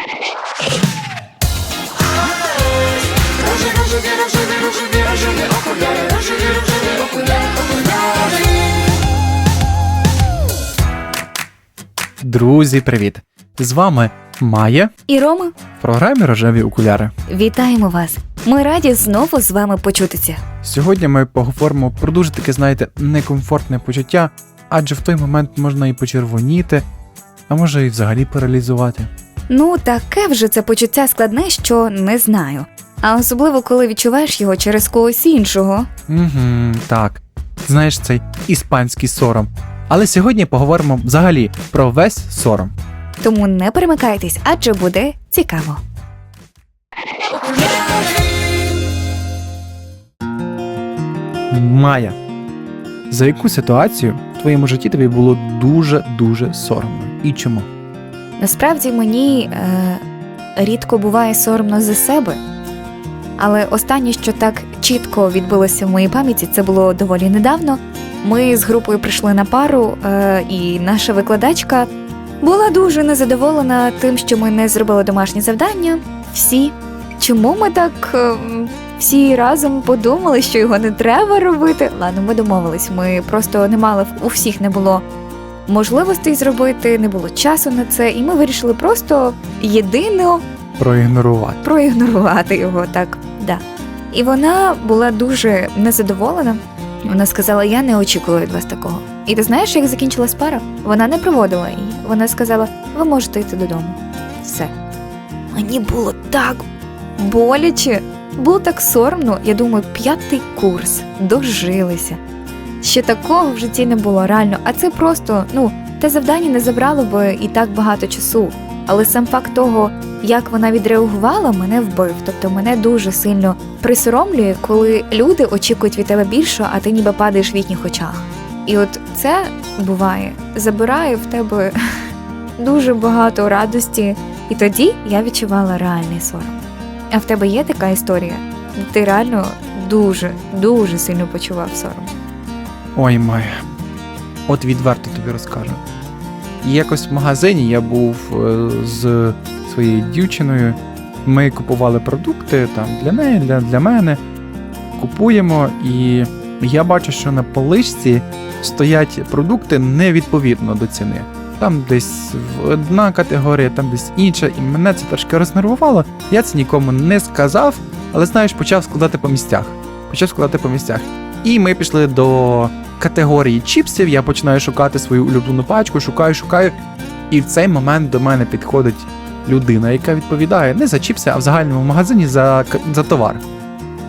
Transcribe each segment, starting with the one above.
Рожеві, рожеві, рожеві, рожеві, рожеві окуляри, рожеві, рожеві окуляри, окуляри. Друзі, привіт! З вами Майя І Рома, в програмі Рожеві окуляри. вітаємо вас. Ми раді знову з вами почутися. Сьогодні ми поговоримо про дуже таке, знаєте, некомфортне почуття, адже в той момент можна і почервоніти, а може і взагалі паралізувати. Ну, таке вже це почуття складне, що не знаю. А особливо, коли відчуваєш його через когось іншого. Угу, так. Знаєш цей іспанський сором. Але сьогодні поговоримо взагалі про весь сором. Тому не перемикайтесь, адже буде цікаво. Майя. За яку ситуацію в твоєму житті тобі було дуже-дуже соромно? І чому? Насправді мені е, рідко буває соромно за себе. Але останнє, що так чітко відбилося в моїй пам'яті, це було доволі недавно. Ми з групою прийшли на пару, е, і наша викладачка була дуже незадоволена тим, що ми не зробили домашнє завдання. Всі. Чому ми так е, всі разом подумали, що його не треба робити? Ладно, ми домовились. Ми просто не мали у всіх не було можливостей зробити, не було часу на це, і ми вирішили просто єдино Проігнорувати. проігнорувати його так. Да. І вона була дуже незадоволена. Вона сказала: Я не очікую від вас такого. І ти знаєш, як закінчилась пара? Вона не проводила її. Вона сказала: ви можете йти додому. Все. Мені було так боляче, було так соромно. Я думаю, п'ятий курс, дожилися. Ще такого в житті не було реально. А це просто, ну, те завдання не забрало би і так багато часу. Але сам факт того, як вона відреагувала, мене вбив. Тобто мене дуже сильно присоромлює, коли люди очікують від тебе більше, а ти ніби падаєш в їхніх очах. І от це буває, забирає в тебе дуже багато радості, і тоді я відчувала реальний сором. А в тебе є така історія? Ти реально дуже, дуже сильно почував сором. Ой, Майя. От відверто тобі розкажу. Якось в магазині я був е, з своєю дівчиною. Ми купували продукти там для неї, для, для мене. Купуємо, і я бачу, що на поличці стоять продукти невідповідно до ціни. Там десь одна категорія, там десь інша, і мене це трошки рознервувало. Я це нікому не сказав, але знаєш, почав складати по місцях. Почав складати по місцях. І ми пішли до категорії чіпсів. Я починаю шукати свою улюблену пачку, шукаю, шукаю. І в цей момент до мене підходить людина, яка відповідає не за чіпси, а в загальному магазині за, за товар.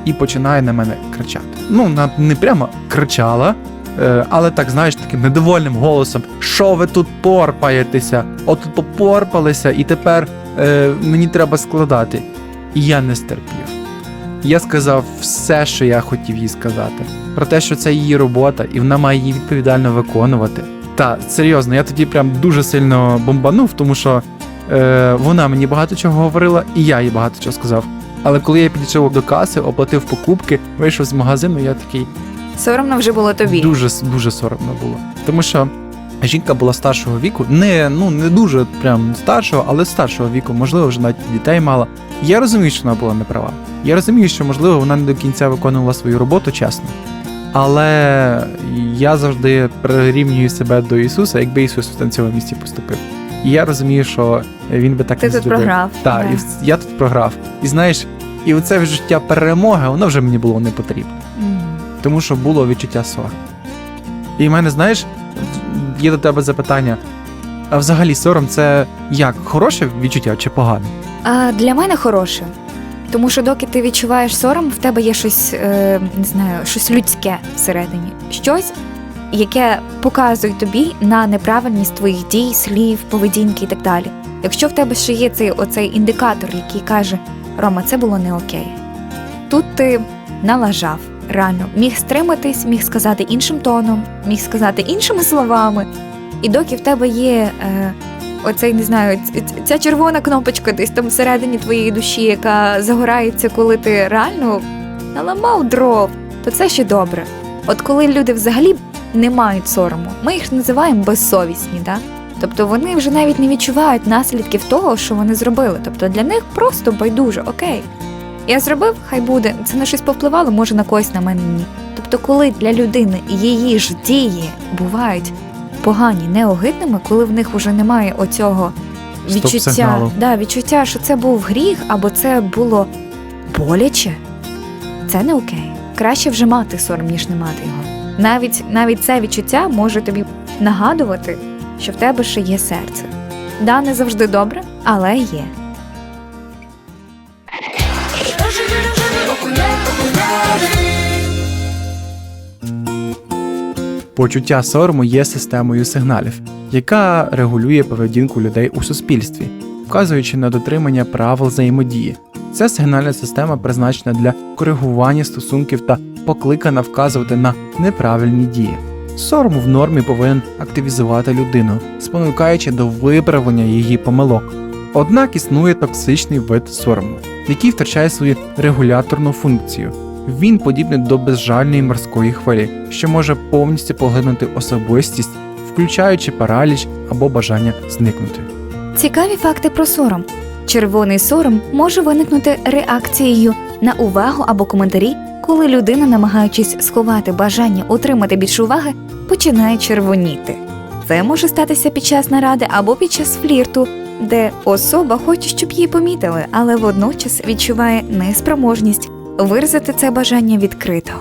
І починає на мене кричати. Ну, вона не прямо кричала, е, але так, знаєш, таким недовольним голосом: що ви тут порпаєтеся? От попорпалися, і тепер е, мені треба складати. І я не стерпів. Я сказав все, що я хотів їй сказати. Про те, що це її робота, і вона має її відповідально виконувати. Та серйозно, я тоді прям дуже сильно бомбанув, тому що е, вона мені багато чого говорила, і я їй багато чого сказав. Але коли я підійшов до каси, оплатив покупки, вийшов з магазину, я такий Соромно вже було тобі. дуже дуже соромно було. Тому що жінка була старшого віку, не ну не дуже прям старшого, але старшого віку, можливо, вже навіть дітей мала. Я розумію, що вона була неправа. Я розумію, що можливо вона не до кінця виконувала свою роботу чесно. Але я завжди прирівнюю себе до Ісуса, якби Ісус в цьому місці поступив. І я розумію, що він би так Ти не тут зробив. програв. Так, Да. і я тут програв. І знаєш, і оце життя перемоги, воно вже мені було не потрібно Мгм. тому що було відчуття сорому. І в мене, знаєш, є до тебе запитання: а взагалі сором це як хороше відчуття чи погане? А для мене хороше. Тому що доки ти відчуваєш сором, в тебе є щось, е, не знаю, щось людське всередині. Щось, яке показує тобі на неправильність твоїх дій, слів, поведінки і так далі. Якщо в тебе ще є цей оцей індикатор, який каже: Рома, це було не окей. Тут ти налажав, реально міг стриматись, міг сказати іншим тоном, міг сказати іншими словами. І доки в тебе є е, оцей, не знаю, ця червона кнопочка десь там всередині твоєї душі, яка загорається, коли ти реально наламав дров, то це ще добре. От коли люди взагалі не мають сорому, ми їх називаємо безсовісні, да? Тобто вони вже навіть не відчувають наслідків того, що вони зробили. Тобто для них просто байдуже, окей. Я зробив, хай буде. Це на щось повпливало, може на когось на мене ні. Тобто, коли для людини її ж дії бувають погані, неогидними, коли в них вже немає оцього відчуття, да, відчуття, що це був гріх або це було боляче, це не окей. Краще вже мати сором, ніж не мати його. Навіть навіть це відчуття може тобі нагадувати, що в тебе ще є серце. Да, не завжди добре, але є. Почуття сорому є системою сигналів, яка регулює поведінку людей у суспільстві, вказуючи на дотримання правил взаємодії. Ця сигнальна система призначена для коригування стосунків та покликана вказувати на неправильні дії. Сором в нормі повинен активізувати людину, спонукаючи до виправлення її помилок. Однак існує токсичний вид сорому, який втрачає свою регуляторну функцію. Він подібний до безжальної морської хвилі, що може повністю поглинути особистість, включаючи параліч або бажання зникнути. Цікаві факти про сором. Червоний сором може виникнути реакцією на увагу або коментарі, коли людина, намагаючись сховати бажання отримати більше уваги, починає червоніти. Це може статися під час наради або під час флірту, де особа хоче, щоб її помітили, але водночас відчуває неспроможність виразити це бажання відкрито.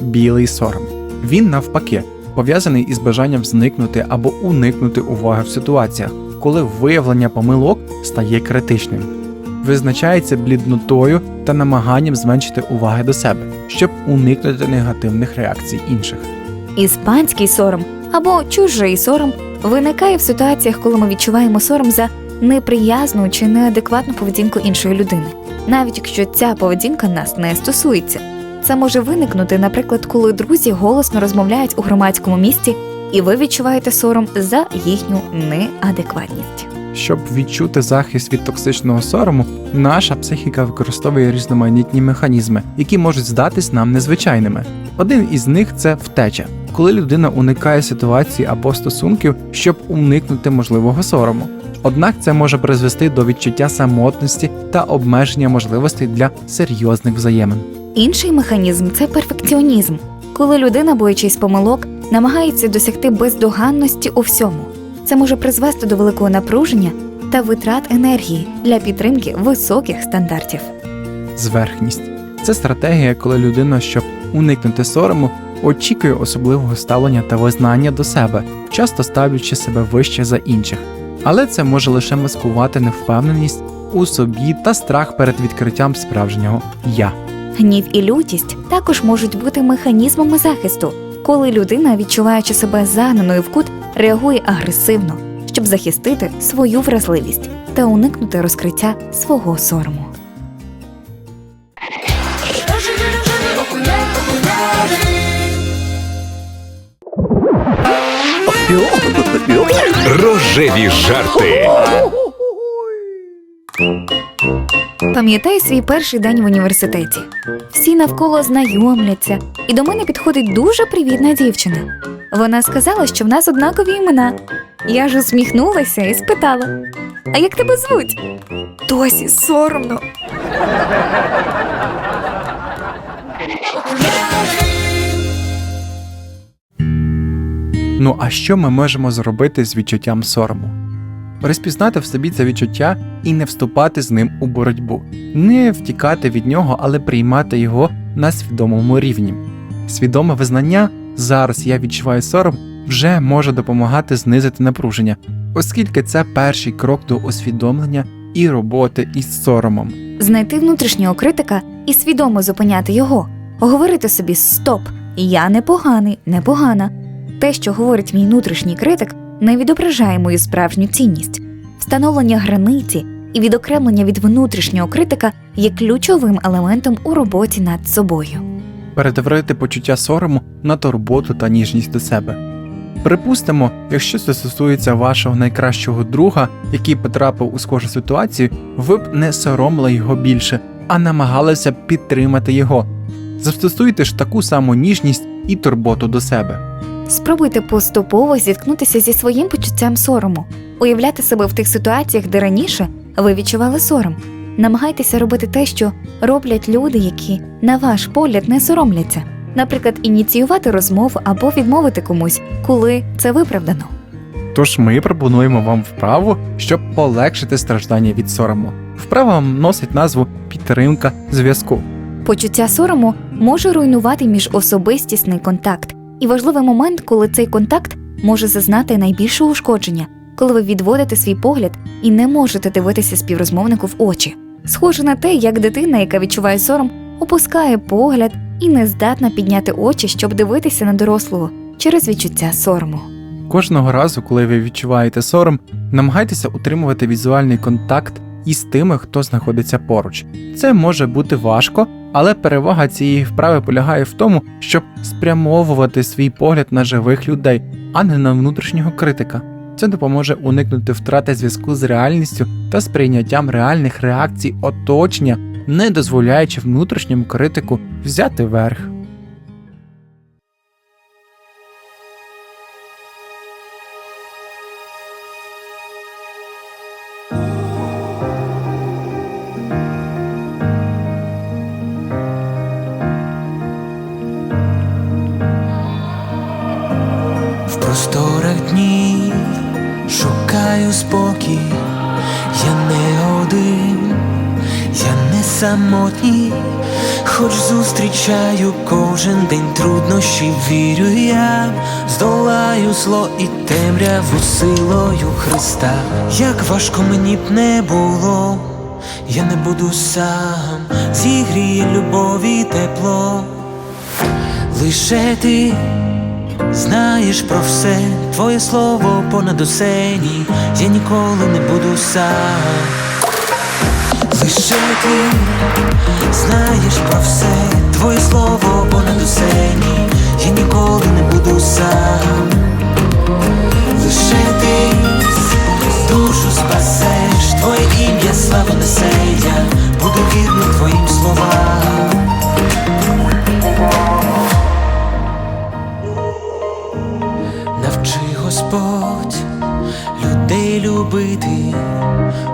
Білий сором. Він навпаки пов'язаний із бажанням зникнути або уникнути уваги в ситуаціях, коли виявлення помилок стає критичним. Визначається бліднотою та намаганням зменшити уваги до себе, щоб уникнути негативних реакцій інших. Іспанський сором або чужий сором виникає в ситуаціях, коли ми відчуваємо сором за неприязну чи неадекватну поведінку іншої людини, навіть якщо ця поведінка нас не стосується. Це може виникнути, наприклад, коли друзі голосно розмовляють у громадському місці, і ви відчуваєте сором за їхню неадекватність. Щоб відчути захист від токсичного сорому, наша психіка використовує різноманітні механізми, які можуть здатись нам незвичайними. Один із них це втеча, коли людина уникає ситуації або стосунків, щоб уникнути можливого сорому. Однак це може призвести до відчуття самотності та обмеження можливостей для серйозних взаємин. Інший механізм це перфекціонізм, коли людина, боячись помилок, намагається досягти бездоганності у всьому. Це може призвести до великого напруження та витрат енергії для підтримки високих стандартів. Зверхність це стратегія, коли людина, щоб уникнути сорому, очікує особливого ставлення та визнання до себе, часто ставлячи себе вище за інших. Але це може лише маскувати невпевненість у собі та страх перед відкриттям справжнього я. Гнів і лютість також можуть бути механізмами захисту, коли людина, відчуваючи себе загнаною в кут, реагує агресивно, щоб захистити свою вразливість та уникнути розкриття свого сорому. Рожеві жарти. Пам'ятаю свій перший день в університеті. Всі навколо знайомляться, і до мене підходить дуже привітна дівчина. Вона сказала, що в нас однакові імена. Я ж усміхнулася і спитала: А як тебе звуть? Досі соромно. Ну а що ми можемо зробити з відчуттям сорому? Розпізнати в собі це відчуття і не вступати з ним у боротьбу, не втікати від нього, але приймати його на свідомому рівні. Свідоме визнання зараз я відчуваю сором вже може допомагати знизити напруження, оскільки це перший крок до усвідомлення і роботи із соромом. Знайти внутрішнього критика і свідомо зупиняти його, говорити собі Стоп! Я непоганий, непогана. Те, що говорить мій внутрішній критик, не відображає мою справжню цінність. Встановлення границі і відокремлення від внутрішнього критика є ключовим елементом у роботі над собою. перетворити почуття сорому на турботу та ніжність до себе. Припустимо, якщо це стосується вашого найкращого друга, який потрапив у схожу ситуацію, ви б не соромили його більше, а намагалися б підтримати його. Застосуйте ж таку саму ніжність і турботу до себе. Спробуйте поступово зіткнутися зі своїм почуттям сорому, уявляти себе в тих ситуаціях, де раніше ви відчували сором. Намагайтеся робити те, що роблять люди, які, на ваш погляд, не соромляться. Наприклад, ініціювати розмову або відмовити комусь, коли це виправдано. Тож ми пропонуємо вам вправу, щоб полегшити страждання від сорому. Вправа носить назву підтримка зв'язку. Почуття сорому може руйнувати міжособистісний контакт, і важливий момент, коли цей контакт може зазнати найбільше ушкодження, коли ви відводите свій погляд і не можете дивитися співрозмовнику в очі. Схоже на те, як дитина, яка відчуває сором, опускає погляд і не здатна підняти очі, щоб дивитися на дорослого через відчуття сорому. Кожного разу, коли ви відчуваєте сором, намагайтеся утримувати візуальний контакт із тими, хто знаходиться поруч. Це може бути важко, але перевага цієї вправи полягає в тому, щоб спрямовувати свій погляд на живих людей, а не на внутрішнього критика. Це допоможе уникнути втрати зв'язку з реальністю та сприйняттям реальних реакцій оточення, не дозволяючи внутрішньому критику взяти верх. Самотній, хоч зустрічаю кожен день труднощі, вірю я, здолаю зло і темряву силою Христа. Як важко мені б не було, я не буду сам, зігріє любові тепло, лише ти. Знаєш про все, твоє слово понад усе ні, я ніколи не буду сам. Ти знаєш про все, твоє слово понад усе ні, я ніколи не буду сам. Лише ти душу спасеш, твоє ім'я славу несе, я буду вірним твоїм словам. Навчи Господь людей любити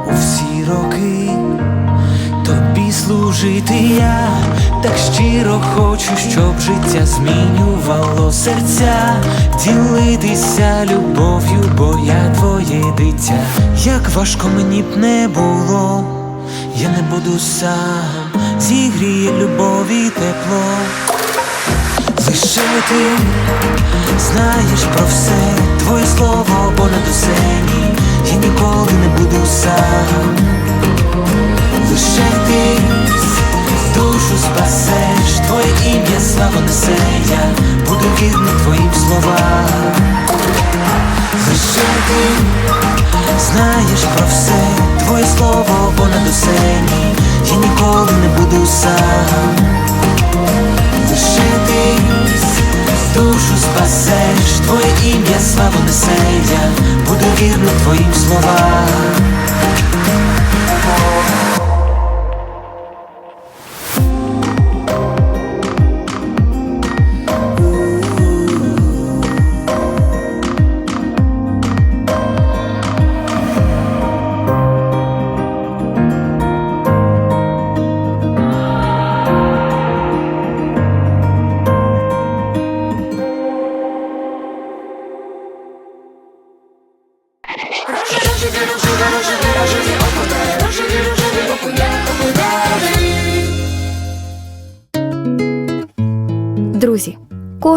у всі роки, служити я так щиро хочу, щоб життя змінювало серця, ділитися любов'ю, бо я твоє дитя. Як важко мені б не було, я не буду сам, зігріє любові тепло. Лише ти знаєш про все, твоє слово понад усе я ніколи не буду сам. Лише ти душу спасеш, твоє ім'я слава несе, я буду вірним твоїм словам. Лише ти знаєш про все, твоє слово понад усе я ніколи не буду сам. Лише ти душу спасеш, твоє ім'я славу несе, я буду вірним твоїм словам.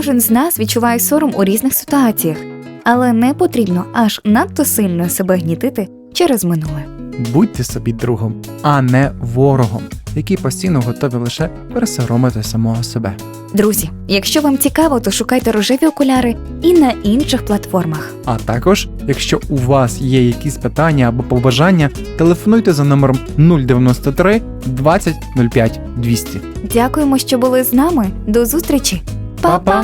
Кожен з нас відчуває сором у різних ситуаціях, але не потрібно аж надто сильно себе гнітити через минуле. Будьте собі другом, а не ворогом, який постійно готові лише пересоромити самого себе. Друзі, якщо вам цікаво, то шукайте рожеві окуляри і на інших платформах. А також, якщо у вас є якісь питання або побажання, телефонуйте за номером 093 20 05 200. Дякуємо, що були з нами. До зустрічі. Па-па!